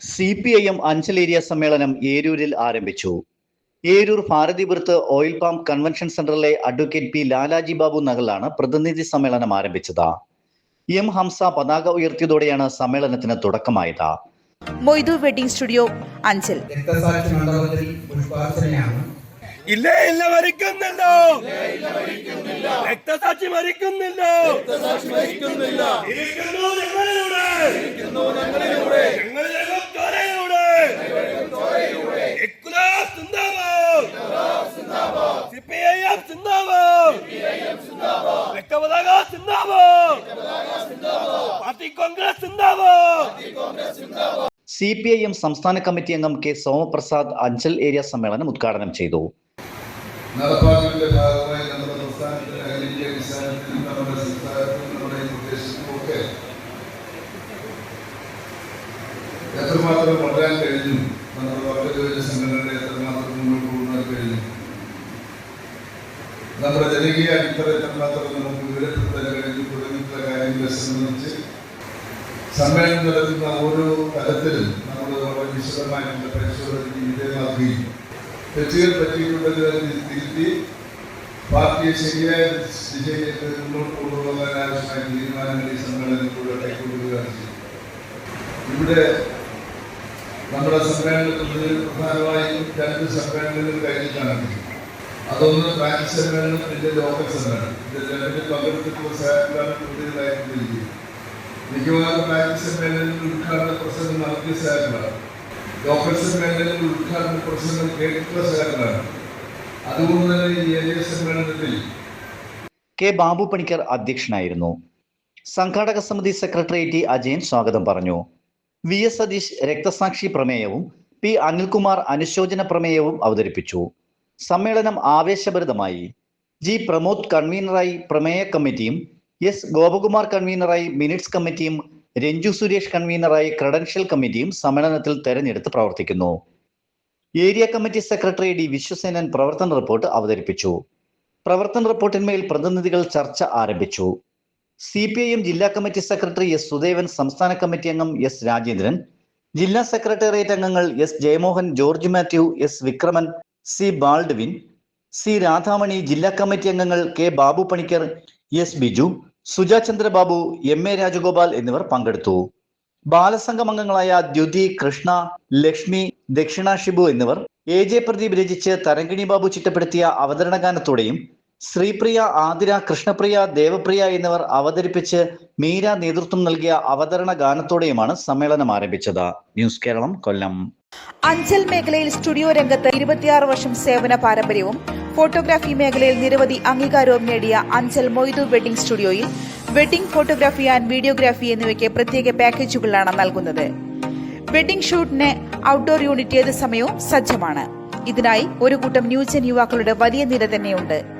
C P I M Anchal area സമ്മേളനം ഏരൂരിൽ ആരംഭിച്ചു. ഏരൂർ ഭാരതിപുരത്ത് ഓയിൽ പാം കൺവെൻഷൻ സെന്ററിലെ അഡ്വക്കേറ്റ് പി ലാലാജി ബാബു നഗലാണ് പ്രതിനിധി സമ്മേളനം ആരംഭിച്ചത്. എം ഹംസ പതാക ഉയർത്തിയതോടെയാണ് സമ്മേളനത്തിന് തുടക്കമായത്. Moidu wedding studio Anchal. ഇല്ല ഇല്ല മരിക്കുന്നില്ലോ. രക്തസാക്ഷി മരിക്കുന്നില്ലോ. ഇരിക്കുന്നു ഞങ്ങളിലൂടെ. രക്തപതാക സിന്ദാബാദ്. പാർട്ടി കോൺഗ്രസ് സിന്ദാബാദ്. സി പി ഐ എം സംസ്ഥാന കമ്മിറ്റി അംഗം കെ സോമപ്രസാദ് അഞ്ചൽ ഏരിയ സമ്മേളനം ഉദ്ഘാടനം ചെയ്തു. നടപ്പാക്കലിന്റെ ഭാഗമായി നമ്മുടെ സംസ്ഥാനത്തിന്റെ അഖിലേന്ത്യാ അടിസ്ഥാനത്തിൽ നമ്മുടെ ഒക്കെ എത്രമാത്രം വളരാൻ കഴിഞ്ഞു നമ്മുടെ വർഗജോലി സംഘടനയുടെ എത്രമാത്രം മുന്നോട്ട് കൊണ്ടുപോകാൻ കഴിഞ്ഞു നമ്മുടെ ജനകീയ അടിത്തറ എത്രമാത്രം സംബന്ധിച്ച് സമ്മേളനം നടത്തുന്ന ഓരോ തലത്തിലും നമ്മൾ വളരെ വിശദമായിട്ടുള്ള പരിശോധനയ്ക്ക് വിധേയമാക്കുകയും തെറ്റുകൾ പറ്റിയിട്ടുണ്ടെങ്കിൽ തിരുത്തി പാർട്ടിയെ ശരിയായ ദിശയിലേക്ക് മുന്നോട്ട് കൊണ്ടുപോകാൻ ആവശ്യമായ തീരുമാനങ്ങൾ ഈ സമ്മേളനത്തിലൂടെ കൈക്കൊള്ളുകയാണ് ചെയ്യുന്നത്. ഇവിടെ നമ്മുടെ സമ്മേളനത്തിൽ പ്രധാനമായും രണ്ട് സമ്മേളനങ്ങൾ കഴിഞ്ഞിട്ടാണ് അതൊന്ന് ഫ്രാൻസ് സമ്മേളനം എന്റെ ലോക്കൽ സമ്മേളനം ഇത് മിക്കവാറും ഫ്രാൻസ് സമ്മേളനത്തിൽ ഉദ്ഘാടന പ്രസംഗം നടത്തിയ സാഹചര്യമാണ് ലോക്കൽ സമ്മേളനത്തിൽ ഉദ്ഘാടന പ്രസംഗം കേട്ടിട്ടുള്ള അതുകൊണ്ട് തന്നെ ഈ സമ്മേളനത്തിൽ കെ ബാബു പണിക്കർ അധ്യക്ഷനായിരുന്നു. സംഘാടക സമിതി സെക്രട്ടറി ടി അജയൻ സ്വാഗതം പറഞ്ഞു. വി എസ് സതീഷ് രക്തസാക്ഷി പ്രമേയവും പി അനിൽകുമാർ അനുശോചന പ്രമേയവും അവതരിപ്പിച്ചു. സമ്മേളനം ആവേശഭരിതമായി. ജി. പ്രമോദ് കൺവീനറായി പ്രമേയ കമ്മിറ്റിയും എസ്. ഗോപകുമാർ കൺവീനറായി മിനിറ്റ്സ് കമ്മിറ്റിയും രഞ്ജു സുരേഷ് കൺവീനറായി ക്രെഡൻഷ്യൽ കമ്മിറ്റിയും സമ്മേളനത്തിൽ തെരഞ്ഞെടുത്ത് പ്രവർത്തിക്കുന്നു. Area committee secretary D. Viswasenan പ്രവർത്തന റിപ്പോർട്ട് അവതരിപ്പിച്ചു. പ്രവർത്തന റിപ്പോർട്ടിന്മേൽ പ്രതിനിധികൾ ചർച്ച ആരംഭിച്ചു. സി. പി. ഐ എം ജില്ലാ കമ്മിറ്റി സെക്രട്ടറി എസ്. സുദേവൻ സംസ്ഥാന കമ്മിറ്റി അംഗം എസ്. രാജേന്ദ്രൻ ജില്ലാ സെക്രട്ടേറിയറ്റ് അംഗങ്ങൾ S. Jayamohan George Mathew S. Vikraman C Baldwin C Radhamani ജില്ലാ കമ്മിറ്റി അംഗങ്ങൾ K Babu Panicker S Biju Suja Chandrababu M A Rajagopal എന്നിവർ പങ്കെടുത്തു. ബാലസംഘം അംഗങ്ങളായ ദ്യുതി കൃഷ്ണ ലക്ഷ്മി ദക്ഷിണ ഷിബു എന്നിവർ എ ജെ പ്രദീപ് രചിച്ച് തരങ്കിണി ബാബു ചിട്ടപ്പെടുത്തിയ അവതരണ ഗാനത്തോടെയും ശ്രീപ്രിയ ആതിര കൃഷ്ണപ്രിയ ദേവപ്രിയ എന്നിവർ അവതരിപ്പിച്ച് മീര നേതൃത്വം നൽകിയ അവതരണ ഗാനത്തോടെയുമാണ് സമ്മേളനം ആരംഭിച്ചത്. ന്യൂസ് കേരളം കൊല്ലം. അഞ്ചൽ മേഖലയിൽ സ്റ്റുഡിയോ രംഗത്ത് ഇരുപത്തിയാറ് വർഷം സേവന പാരമ്പര്യവും ഫോട്ടോഗ്രാഫി മേഖലയിൽ നിരവധി അംഗീകാരവും നേടിയ അഞ്ചൽ മൊയ്തു വെഡിംഗ് സ്റ്റുഡിയോയിൽ വെഡിംഗ് ഫോട്ടോഗ്രാഫി ആൻഡ് വീഡിയോഗ്രാഫി എന്നിവയ്ക്ക് പ്രത്യേക പാക്കേജുകളാണ് നൽകുന്നത്. വെഡിംഗ് ഷൂട്ടിന് ഔട്ട്ഡോർ യൂണിറ്റ് ഏത് സമയവും സജ്ജമാണ്. ഇതിനായി ഒരു കൂട്ടം ന്യൂജൻ യുവാക്കളുടെ വലിയ നിര തന്നെയുണ്ട്.